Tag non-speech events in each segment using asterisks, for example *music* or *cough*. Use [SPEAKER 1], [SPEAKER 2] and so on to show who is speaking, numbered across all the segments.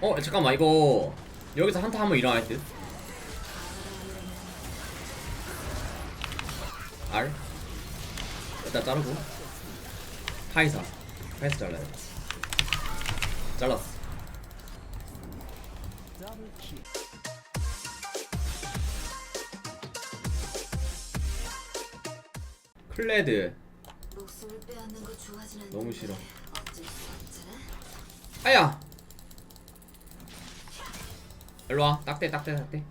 [SPEAKER 1] 어 잠깐만 이거 여기서 한타 한번 일어날 듯. R? 일단 자르고. 카이사. 카이사 잘라요 잘랐어. 클레드. 너무 싫어. 아야 일로 와 딱대 딱대 딱대
[SPEAKER 2] 해봐.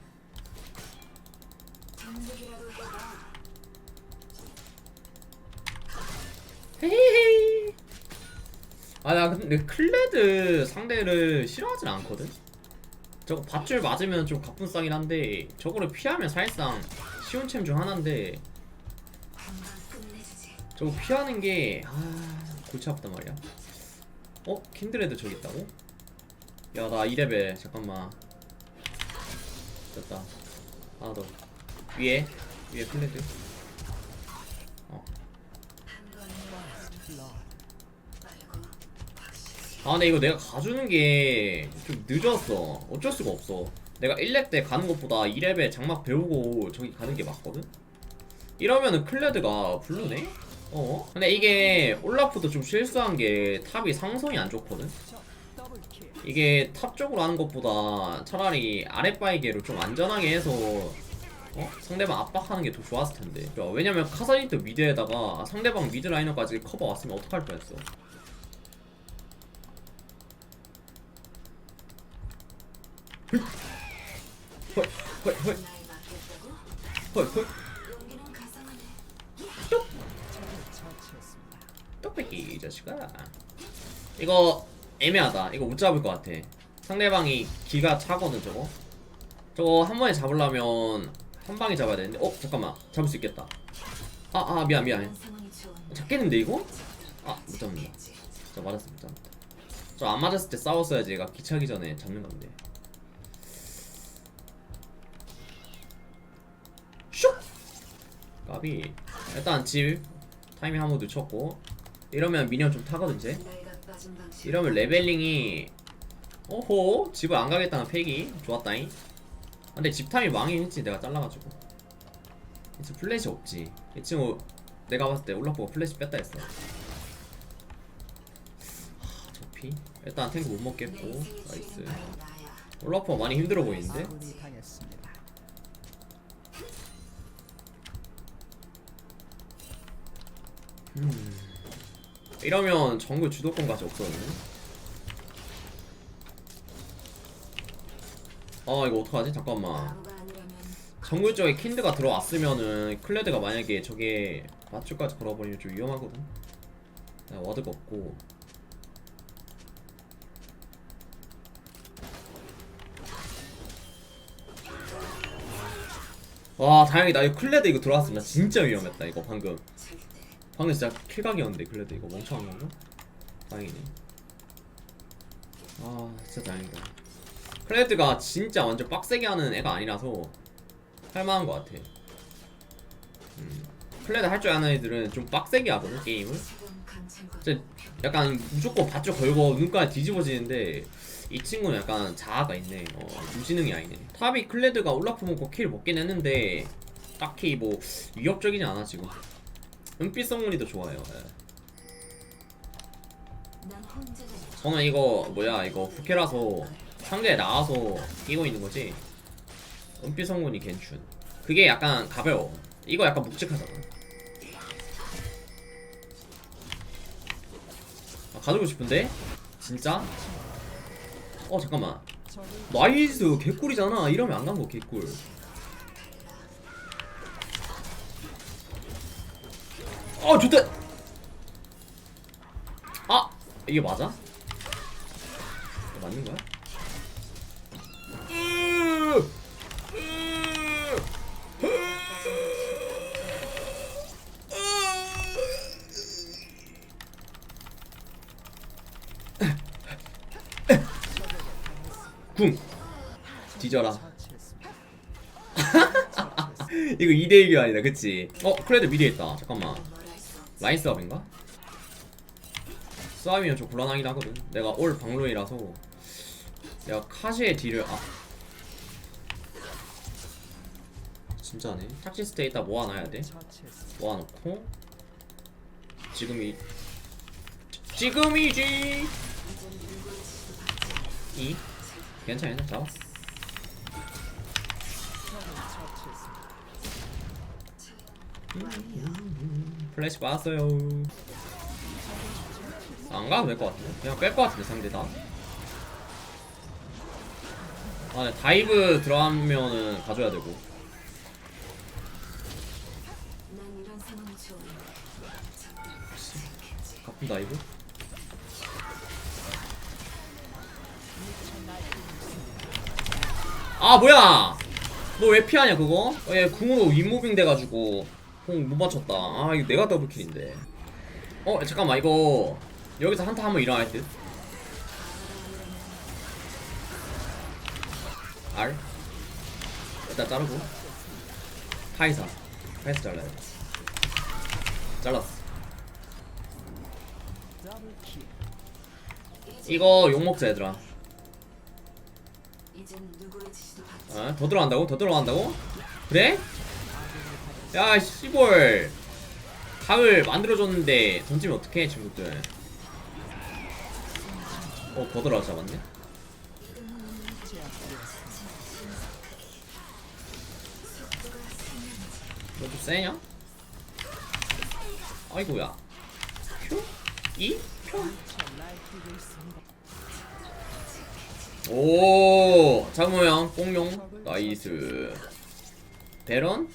[SPEAKER 1] 헤이헤이 아나 근데 클레드 상대를 싫어하진 않거든 저거 밧줄 맞으면 좀 가뿐싸긴 한데 저거를 피하면 사실상 쉬운 챔 중 하나인데. 저거 피하는 게 아, 골치 아프단 말이야 어? 킨드레드 저기 있다고? 야 나 2레벨 잠깐만 됐다 하나 더 위에 위에 클레드 어. 아 근데 이거 내가 가주는 게 좀 늦었어 어쩔 수가 없어 내가 1렙 때 가는 것보다 2렙에 장막 배우고 저기 가는 게 맞거든? 이러면은 클레드가 블루네? 어? 근데 이게 올라프도 좀 실수한 게 탑이 상성이 안 좋거든? 이게 탑 쪽으로 하는 것보다 차라리 아랫바이게로 좀 안전하게 해서 어? 상대방 압박하는 게 더 좋았을 텐데 야, 왜냐면 카사리트 미드에다가 상대방 미드 라이너까지 커버 왔으면 어떡할 뻔했어 헐, 헐, 헐,
[SPEAKER 2] 나이 맞겠다고?
[SPEAKER 1] 헐, 헐.
[SPEAKER 2] 용기는 가상하네.
[SPEAKER 1] 떡볶이 이 자식아 이거 애매하다. 이거 못 잡을 것 같아. 상대방이 기가 차거든 저거. 저거 한 번에 잡으려면 한 방에 잡아야 되는데. 어 잠깐만. 잡을 수 있겠다. 아아 미안 미안. 잡겠는데 이거? 아 못 잡는다. 저 맞았어 못 잡는다. 저안 맞았을 때 싸웠어야지. 얘가 기차기 전에 잡는 건데. 슉! 까비. 일단 집 타이밍 한 번 늦췄고. 이러면 미니언 좀 타거든 이제.
[SPEAKER 2] 나
[SPEAKER 1] 이러면 레벨링이 오호 집을 안 가겠다는 팩이? 좋았다잉. 근데 집 타임이 망이긴 했지 내가 잘라가지고. 이제 플래시 없지. 이 친구 내가 봤을 때 올라프가 플래시 뺐다 했어. 하, 저피? 일단 탱크 못 먹겠고. 나이스. 올라프가 많이 힘들어 보이는데. 음. 이러면 정글 주도권까지 없거든 아 이거 어떡하지 잠깐만 정글 쪽에 킨드가 들어왔으면은 클레드가 만약에 저게 맞줄까지 걸어버리면 좀 위험하거든. 나 와드가 없고. 와 다행이다 이거 클레드 이거 들어왔으면 진짜 위험했다 이거 방금. 방금 진짜 킬각이었는데 클레드 이거 멍청한 건가? 다행이네. 아 진짜 다행이다. 클레드가 진짜 완전 빡세게 하는 애가 아니라서 할만한 것 같아. 음. 클레드 할 줄 아는 애들은 좀 빡세게 하거든 게임을. 진짜 약간 무조건 밧줄 걸고 눈까지 뒤집어지는데 이 친구는 약간 자아가 있네. 어, 유지능이 아니네. 탑이 클레드가 올라프 먹고 킬 먹긴 했는데 딱히 뭐 위협적이지 않아 지금 은빛 성문이 더 좋아요. 예. 저는 이거 뭐야 이거 부캐라서 상대에 나와서 끼고 있는 거지. 은빛 성문이 괜춘. 그게 약간 가벼워. 이거 약간 묵직하잖아. 아, 가지고 싶은데? 진짜? 어 잠깐만. 나이스 개꿀이잖아. 이러면 안 간 거 개꿀 아 좋대 아 이게 맞아? 맞는 거야? 궁 뒤져라. *laughs* 이거 2대1이 아니다 그치? 어 크레드 미리에 있다 잠깐만
[SPEAKER 2] 뭐
[SPEAKER 1] 라인 싸움인가? 싸움이면 좀 곤란하긴 하거든. 내가 올 방로이라서 야 카시의 딜을 아. 진짜네. 착시 스테이 다 모아놔야 돼. 모아놓고. 지금이 지금이지.
[SPEAKER 2] 이?
[SPEAKER 1] 괜찮아 괜찮아. 잡았어 플래시 받았어요. 안 가도 될 것 같은데? 그냥 뺄 것 같은데 상대 다? 아, 네, 다이브 들어가면은 가져야 되고. 가품 다이브? 아 뭐야! 너 왜 피하냐 그거? 어, 얘 궁으로 윗무빙 돼가지고 공못 맞췄다 아 이거 내가 더블킬인데 어 잠깐만 이거 여기서 한타 한번 일어날 듯 R 일단 자르고 카이사 카이사 잘라야 돼 잘랐어 이거 욕먹자 얘들아 어? 더 들어간다고? 더 들어간다고? 그래? 야 씨볼 각을 만들어줬는데 던지면 어떡해 친구들 어 거들어 잡았네 너 좀 세냐? 아이고야 큐? 이? 큐? 오 장모양 꽁용 나이스 베런?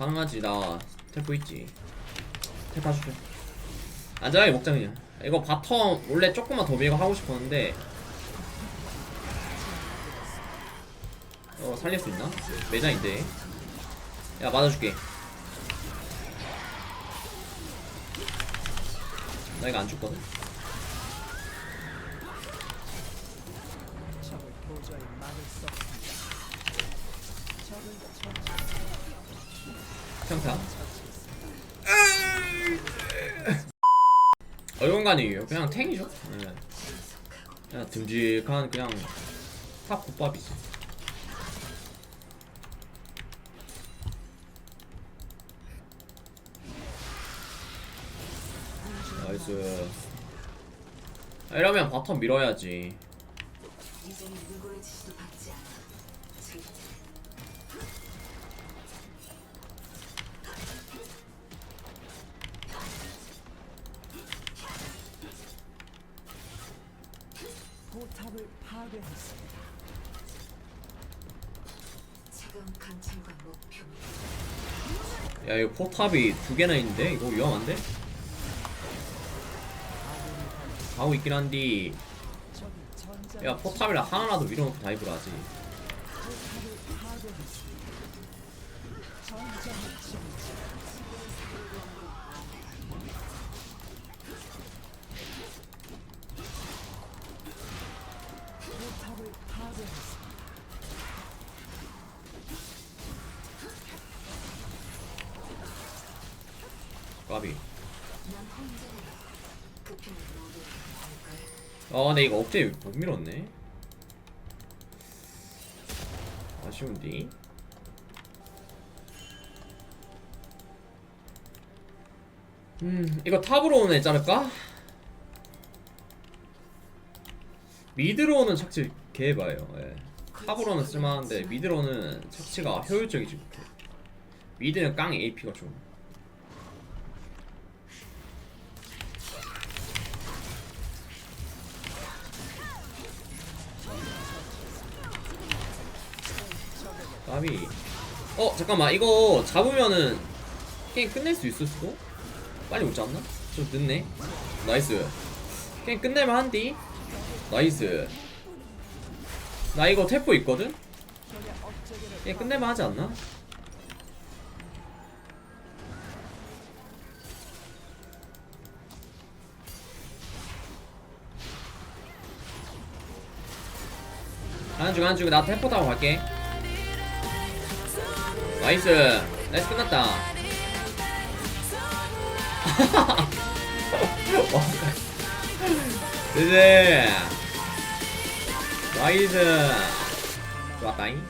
[SPEAKER 1] 가능하지 나 텔포 있지? 텔파 줄게 안전하게 먹자 그냥. 이거 바텀 원래 조금만 더 밀고 하고 싶었는데. 어 살릴 수 있나? 매장인데. 야 맞아줄게. 나 이거 안 죽거든 평타 어영간이에요. 그냥 탱이죠? 네. 그냥 듬직한 그냥 탑 국밥이지. 나이스. 아, 이러면 바텀 밀어야지
[SPEAKER 3] 파괴했습니다.
[SPEAKER 2] 차가운 관찰과 목표물.
[SPEAKER 1] 야 이거 포탑이 두 개나 있는데 이거 위험한데? 가고 있긴 한디
[SPEAKER 3] 적이 전장
[SPEAKER 1] 야 포탑이라 하나라도 밀어놓고 다이브를 하지
[SPEAKER 3] 포탑을 파괴했습니다. 전장을 지키자.
[SPEAKER 1] 까비. 아 근데 이거 억제 못 밀었네 아쉬운디 음 이거 탑으로 오는 애 자를까? 미드로 오는 착지 개해봐요 예. 탑으로는 쓸만한데 미드로는 착지가 효율적이지 못해 미드는 깡 AP가 좀 까비 어 잠깐만 이거 잡으면은 게임 끝낼 수 있을 수도? 빨리 오지 않나? 좀 늦네 나이스 게임 끝낼만 한디? 나이스 나 이거 태포 있거든? 게임 끝낼만 하지 않나? 하는 중 하는 중나 태포 타고 갈게 나이스. 나이스 끝났다. *laughs* 와, 이제 나이스. 좋았다잉